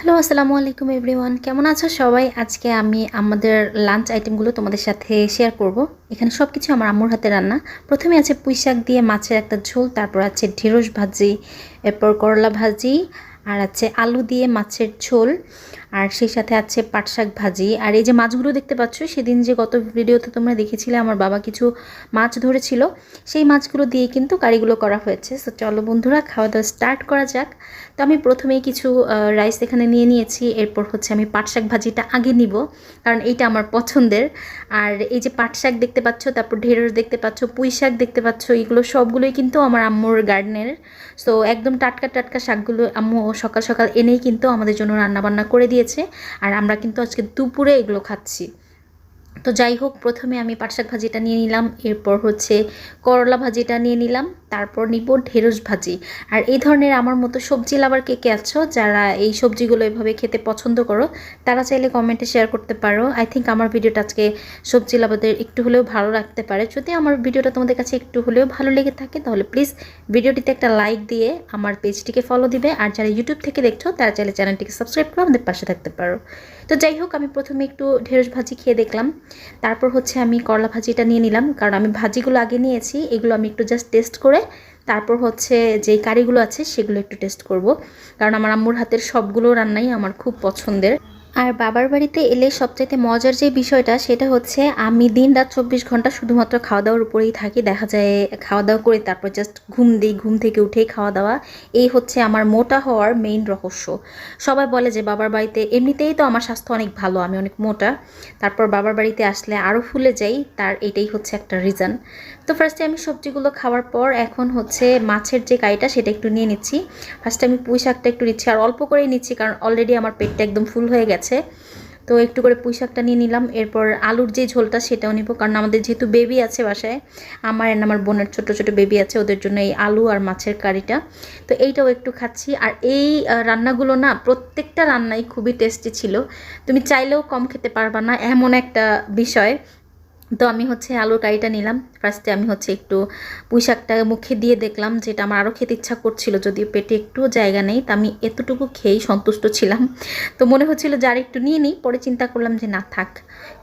Hello, আসসালামু আলাইকুম everyone. কেমন আছো সবাই? আজকে আমি আমাদের লাঞ্চ আইটেমগুলো তোমাদের সাথে শেয়ার করব। এখানে সব কিছু আমার আম্মুর হাতে রান্না। প্রথমে আছে পুঁই শাক দিয়ে মাছের একটা ঝোল, তারপর আছে ঢেঁড়স ভাজি, এরপর করলা ভাজি, আর আছে আলু দিয়ে মাছের ঝোল। আর সেই সাথে আছে পাট শাক ভাজি। আর এই যে মাছগুলো দেখতে পাচ্ছ, সেদিন যে গত ভিডিওতে তোমরা দেখেছিলে, আমার বাবা কিছু মাছ ধরেছিল। সেই মাছগুলো দিয়ে কিন্তু কারিগুলো করা হয়েছে। তো চলো বন্ধুরা, খাওয়া দাওয়া স্টার্ট করা যাক। তো আমি প্রথমেই কিছু রাইস এখানে নিয়ে নিয়েছি। এরপর হচ্ছে আমি পাট শাক ভাজিটা আগে নিব, কারণ এইটা আমার পছন্দের। আর এই যে পাট শাক দেখতে পাচ্ছ, তারপর ঢেঁড়স দেখতে পাচ্ছ, পুঁই শাক দেখতে পাচ্ছ, এগুলো সবগুলোই কিন্তু আমার আম্মুর গার্ডেনের সো একদম টাটকা টাটকা শাকগুলো আম্মু সকাল সকাল এনেই কিন্তু আমাদের জন্য রান্নাবান্না করে দিয়েছে, আর আমরা কিন্তু আজকে দুপুরে এগুলো খাচ্ছি। তো যাই হোক, প্রথমে আমি পাট শাক ভাজিটা নিয়ে নিলাম, এরপর হচ্ছে করলা ভাজিটা নিয়ে নিলাম। তারপর নিব ঢেঁড়স ভাজি। আর এই ধরনের আমার মতো সবজি লাভার কে কে আছো? যারা এই সবজিগুলো এভাবে খেতে পছন্দ করো, তারা চাইলে কমেন্টে শেয়ার করতে পারো। আই থিঙ্ক আমার ভিডিওটা আজকে সবজি লাভাদের একটু হলেও ভালো রাখতে পারে। যদি আমার ভিডিওটা তোমাদের কাছে একটু হলেও ভালো লেগে থাকে, তাহলে প্লিজ ভিডিওটিতে একটা লাইক দিয়ে আমার পেজটিকে ফলো দিবে। আর যারা ইউটিউব থেকে দেখছ, তারা চাইলে চ্যানেলটিকে সাবস্ক্রাইব করে আমাদের পাশে থাকতে পারো। তো যাই হোক, আমি প্রথমে একটু ঢেঁড়স ভাজি খেয়ে দেখলাম। তারপর হচ্ছে আমি করলা ভাজিটা নিয়ে নিলাম। কারণ আমি ভাজিগুলো আগে নিয়েছি, এগুলো আমি একটু জাস্ট টেস্ট করে তারপর হচ্ছে যেই কারিগুলো আছে সেগুলো একটু টেস্ট করব। কারণ আমার আম্মুর হাতের সবগুলো রান্নাই আমার খুব পছন্দের। আর বাবার বাড়িতে এলে সবচাইতে মজার যে বিষয়টা সেটা হচ্ছে আমি দিন রাত চব্বিশ ঘণ্টা শুধুমাত্র খাওয়া দাওয়ার উপরেই থাকি। দেখা যায় খাওয়া দাওয়া করে তারপর জাস্ট ঘুম দিই, ঘুম থেকে উঠেই খাওয়া দাওয়া এই হচ্ছে আমার মোটা হওয়ার মেইন রহস্য। সবাই বলে যে বাবার বাড়িতে এমনিতেই তো আমার স্বাস্থ্য অনেক ভালো, আমি অনেক মোটা। তারপর বাবার বাড়িতে আসলে আরও ফুলে যাই, তার এটাই হচ্ছে একটা রিজন তো ফার্স্টে আমি সবজিগুলো খাওয়ার পর এখন হচ্ছে মাছের যে কাইটা সেটা একটু নিয়ে নিচ্ছি। ফার্স্টে আমি পুঁই শাকটা একটু নিচ্ছি আর অল্প করেই নিচ্ছি কারণ অলরেডি আমার পেটটা একদম ফুল হয়ে গেছে। তো একটু করে পুঁই শাকটা নিয়ে নিলাম, এরপর আলুর যে ঝোলটা সেটাও নিব কারণ আমাদের যেহেতু বেবি আছে বাসায়, আমার আর আমার বোনের ছোট ছোট বেবি আছে, ওদের জন্য এই আলু আর মাছের কারিটা। তো এইটাও একটু খাচ্ছি আর এই রান্নাগুলো না প্রত্যেকটা রান্নাই খুবই টেস্টি ছিল। তুমি চাইলেও কম খেতে পারবা না, এমন একটা বিষয়। তো আমি হচ্ছে আলুর কারিটা নিলাম। ফার্স্টে আমি হচ্ছে একটু পুঁই শাকটা মুখে দিয়ে দেখলাম যেটা আমার আরও খেতে ইচ্ছা করছিল, যদিও পেটে একটু জায়গা নেই, তা আমি এতটুকু খেয়েই সন্তুষ্ট ছিলাম। তো মনে হচ্ছিল যে আর একটু নিয়ে নিই, পরে চিন্তা করলাম যে না থাক,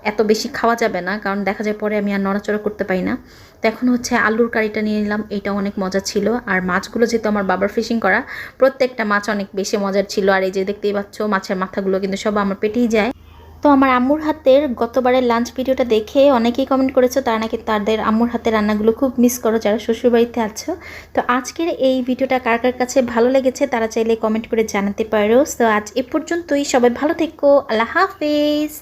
এত বেশি খাওয়া যাবে না, কারণ দেখা যায় পরে আমি আর নড়াচড়া করতে পারি না। তো এখন হচ্ছে আলুর কারিটা নিয়ে নিলাম এটা অনেক মজা ছিল। আর মাছগুলো যেহেতু আমার বাবার ফিশিং করা, প্রত্যেকটা মাছ অনেক বেশি মজার ছিল। আর এই যে দেখতেই পাচ্ছ, মাছের মাথাগুলো কিন্তু সব আমার পেটেই যায়। তো আমার আম্মুর হাতের গতবারের লাঞ্চ ভিডিওটা দেখে অনেকেই কমেন্ট করেছ, তারা নাকি তাদের আম্মুর হাতের রান্নাগুলো খুব মিস করো যারা শ্বশুরবাড়িতে আছো। তো আজকের এই ভিডিওটা কার কার কাছে ভালো লেগেছে তারা চাইলে কমেন্ট করে জানাতে পারো। তো আজ এ পর্যন্তই, সবাই ভালো থেকো, আল্লাহ হাফেজ।